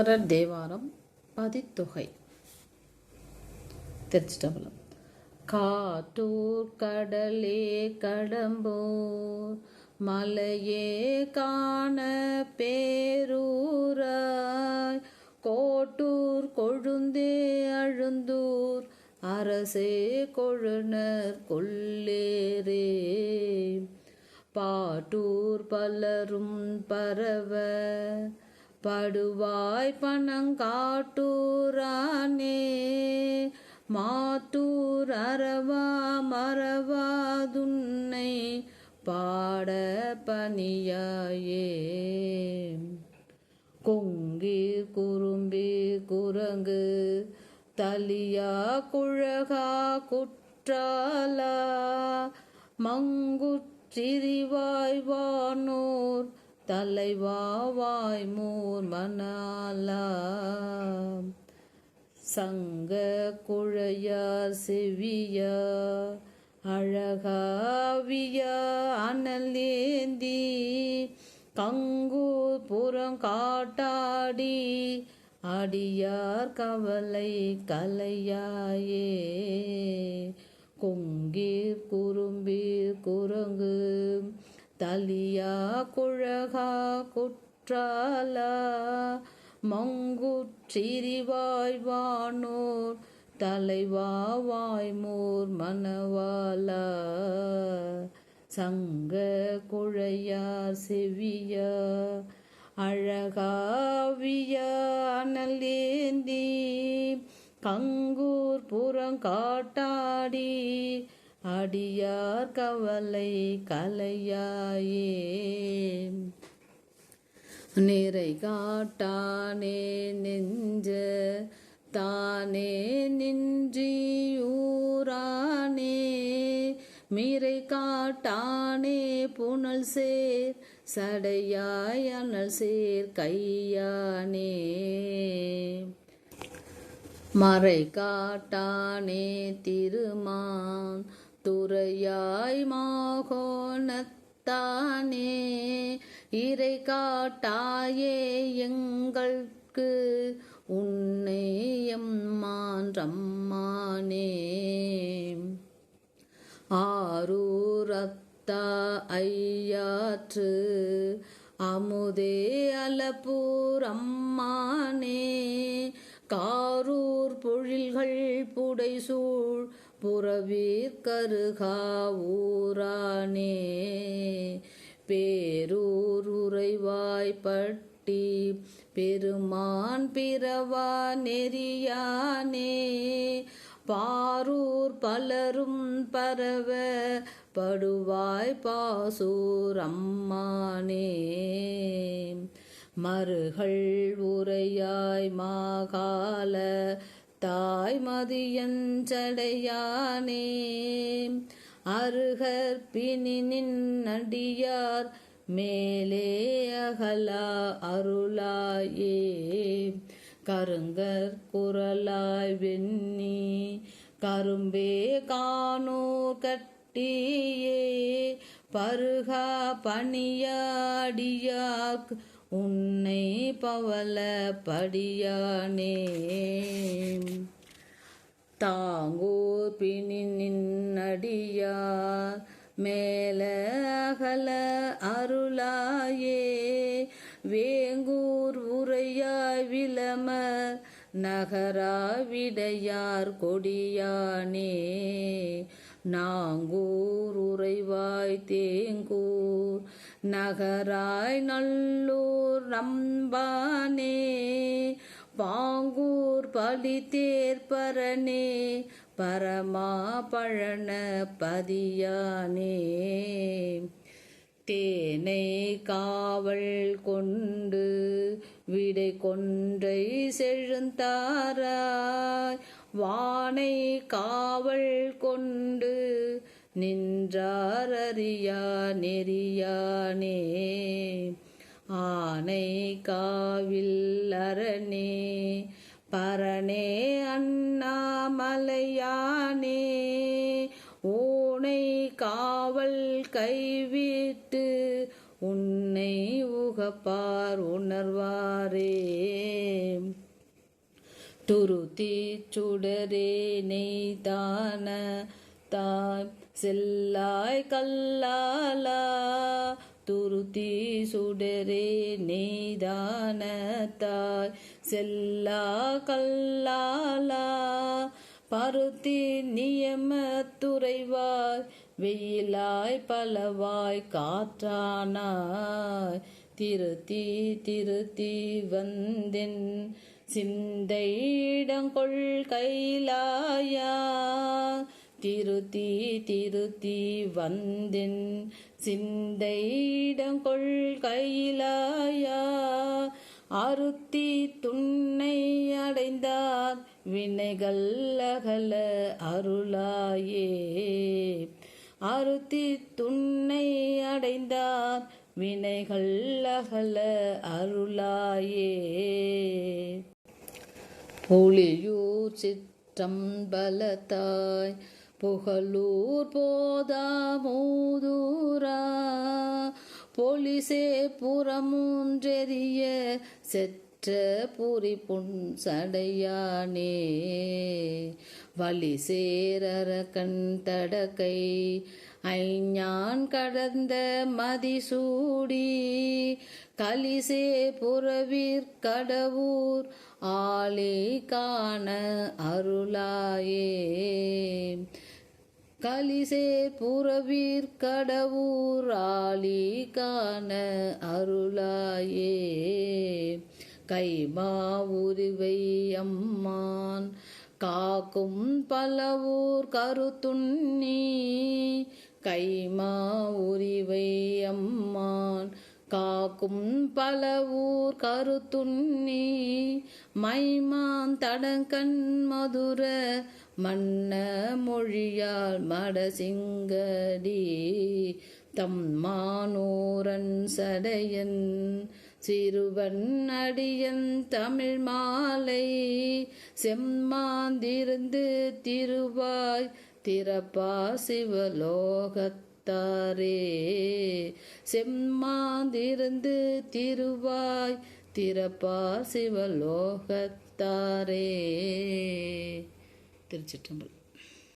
சங்கரர் தேவாரம் பதித்தொகை. திருச்சிட்டம்பலம் காட்டூர் கடலே கடம்போர் மலையே காண பேரூராய் கோட்டூர் கொழுந்தே அழுந்தூர் அரசே கொழுன படுவாய் பணங்காட்டூரானே மாத்தூர் அரவா மறவாதுன்னை பாட பணியாயே. கொங்கீர் குறும்பி குரங்கு தலியா குழகா குற்றாலா. மங்குச்சிறிவாய் வானோர் தலைவாவாய் மூர் மணாலா சங்க குழையார் செவியா அழகாவியா அனலேந்தி கங்கூர் புறம் காட்டாடி அடியார் கவலை கலையாயே. கொங்கீர் குறும்பீர் குரங்கு தலியா குழகா குற்றாலா மங்குச்சிறிவாய் வானோர் தலைவாவாய் மூர் மணவாலா சங்க குழையார் செவியா அழகாவியா அனலேந்தி கங்கூர் புறங்காட்டாடி அடியார் கவலை கலையாயே. நிறை காட்டானே நெஞ்ச தானே நின்றியூரானே மீரை காட்டானே புனல் சேர் சடையாய் அனல் சேர் கையானே. மறை காட்டானே திருமான் துறையாய் மாகோணத்தானே இறை காட்டாயே எங்களுக்கு உன்னை எம்மான் ரம்மானே. ஆரூரத்தா ஐயாற்று அமுதே அலப்பூர் அம்மானே. காரூர் பொழில்கள் புடைசூழ் புறவீர் கருகா ஊரானே பேரூர் உறைவாய்ப்பட்டி பெருமான் பிறவா நெறியானே. பாரூர் பலரும் பரவ படுவாய் பாசூர் அம்மானே. மறுகள் உரையாய் மாகால தாய் மதியஞ்சடையானே அருகர் பிணினின் அடியார் மேலே அகலா அருளாயே. கருங்கற் குரலாய் வெண்ணி கரும்பே காணூர் கட்டியே. பருகா பணியாடியாக் உன்னை பவல படியானே தாங்கூர் பிணினின் அடியார் மேல அகல அருளாயே. வேங்கூர் உரையாய் விலமர் நகரா விடையார் கொடியானே. நாங்கூர் உறைவாய் தேங்கூர் நகராய் நல்லூர் நம்பானே பாங்கூர் பலி தேர்ப்பரனே பரமா பழன பதியானே. தேனை காவல் கொண்டு விடை கொன்றை செழுந்தாரா வானை காவல் கொண்டு நின்றாரறியா நெறியானே. ஆனை காவில் அரணே பரணே அண்ணாமலையானே. ஓனை காவல் கைவிட்டு உன்னை உகப்பார் உணர்வாரே. துருதி சுடரே நெய்தான தாய் செல்லாய் கல்லாலா. துருதி சுடரே நெய்தான தாய் செல்லா கல்லாலா. பருத்தி நியம துறைவாய் வெயிலாய் பலவாய் காற்றானாய். திருத்தி திருத்தி வந்தென் சிந்தையிடங்கொள் கைலாயா. திருத்தி திருத்தி வந்தின் சிந்தையிடங்கொள் கைலாயா. அருத்தி துன்னை அடைந்தார் வினைகள் அகல அருளாயே. அருத்தி துன்னை அடைந்தார் வினைகள் அகல அருளாயே. புலியூர் சிற்றம்பலத்தாய் புகழூர் போதா மூதூரா. பொலிசே புறமூன்றெறிய செற்ற புரி புன் சடையானே. வலி சேரர கண் தடக்கை ஐஞான் கடந்த மதிசூடி கலிசே புறவிற் கடவுர் ஆளே காண அருளாயே. கலிசே புறவீர் கடவுர் ஆளி காண அருளாயே. கைமா உரிவை அம்மான் காக்கும் பலவூர் கருத்துண்ணி கைமா உரிவை அம்மான் காக்கும் ஊர் கருத்துண்ணி மைமான் தடங்கண் மதுர மன்ன மொழியால் மடசிங்கடி தம் மானூரன் சடையன் சிறுவன் அடியன் தமிழ் மாலை செம்மாந்திருந்து திருவாய் திறப்பா சிவலோகத்தாரே செம்மாந்திருந்து திருவாய் திறப்பா சிவலோகத்தாரே திருச்சிற்றம்பலம்